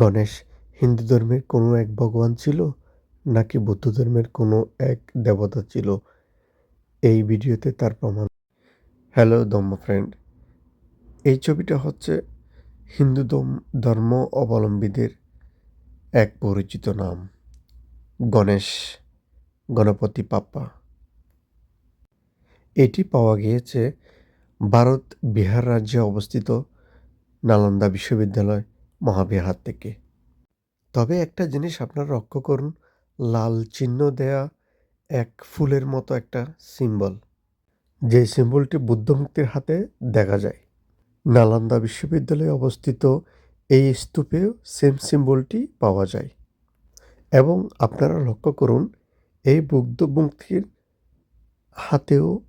গণেশ, হিন্দু ধর্মের কোনো এক ভগবান ছিল নাকি বৌদ্ধ ধর্মের কোনো এক দেবতা ছিল? এই ভিডিওতে তার প্রমাণ। হ্যালো ধম্ম ফ্রেন্ড এই ছবিটা হচ্ছে হিন্দু ধর্ম অবলম্বীদের এক পরিচিত নাম, গণেশ, গণপতি পাপ্পা। এটি পাওয়া গিয়েছে ভারত বিহার রাজ্যে অবস্থিত নালন্দা বিশ্ববিদ্যালয়। মহাবিহার থেকে। তবে একটা জিনিস আপনারা লক্ষ্য করুন, লাল চিহ্ন দেয়া এক ফুলের মতো একটা সিম্বল। যে সিম্বলটি বুদ্ধমুক্তির হাতে দেখা যায়। নালন্দা বিশ্ববিদ্যালয়ে অবস্থিত এই স্তূপেও সেম সিম্বলটি পাওয়া যায়। এবং আপনারা লক্ষ্য করুন, এই বুদ্ধমুক্তির হাতেও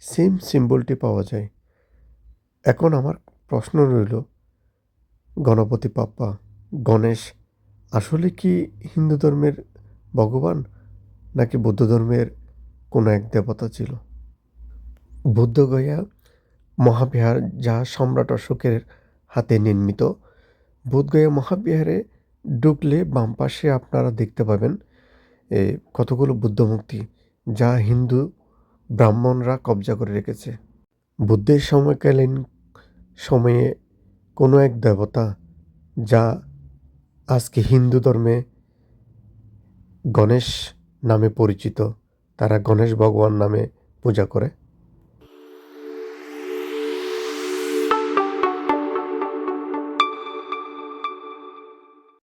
সেম সিম্বলটি পাওয়া যায়। এখন আমার প্রশ্ন রইল গণপতি পাপ্পা গণেশ আসলে কি হিন্দু ধর্মের ভগবান নাকি বৌদ্ধ ধর্মের কোনো এক দেবতা ছিল? বুদ্ধগয়া মহাবিহার যা সম্রাট অশোকের হাতে নির্মিত বোধগয়া মহাবিহারে ঢুকলে বাম পাশে আপনারা দেখতে পাবেন এ, কতগুলো বুদ্ধমূর্তি যা হিন্দু ব্রাহ্মণরা কবজা করে রেখেছে। বুদ্ধের সময়কালীন সময়ে কোনো এক দেবতা যা আজকে হিন্দু ধর্মে গণেশ নামে পরিচিত, তারা গণেশ ভগবান নামে পূজা করে।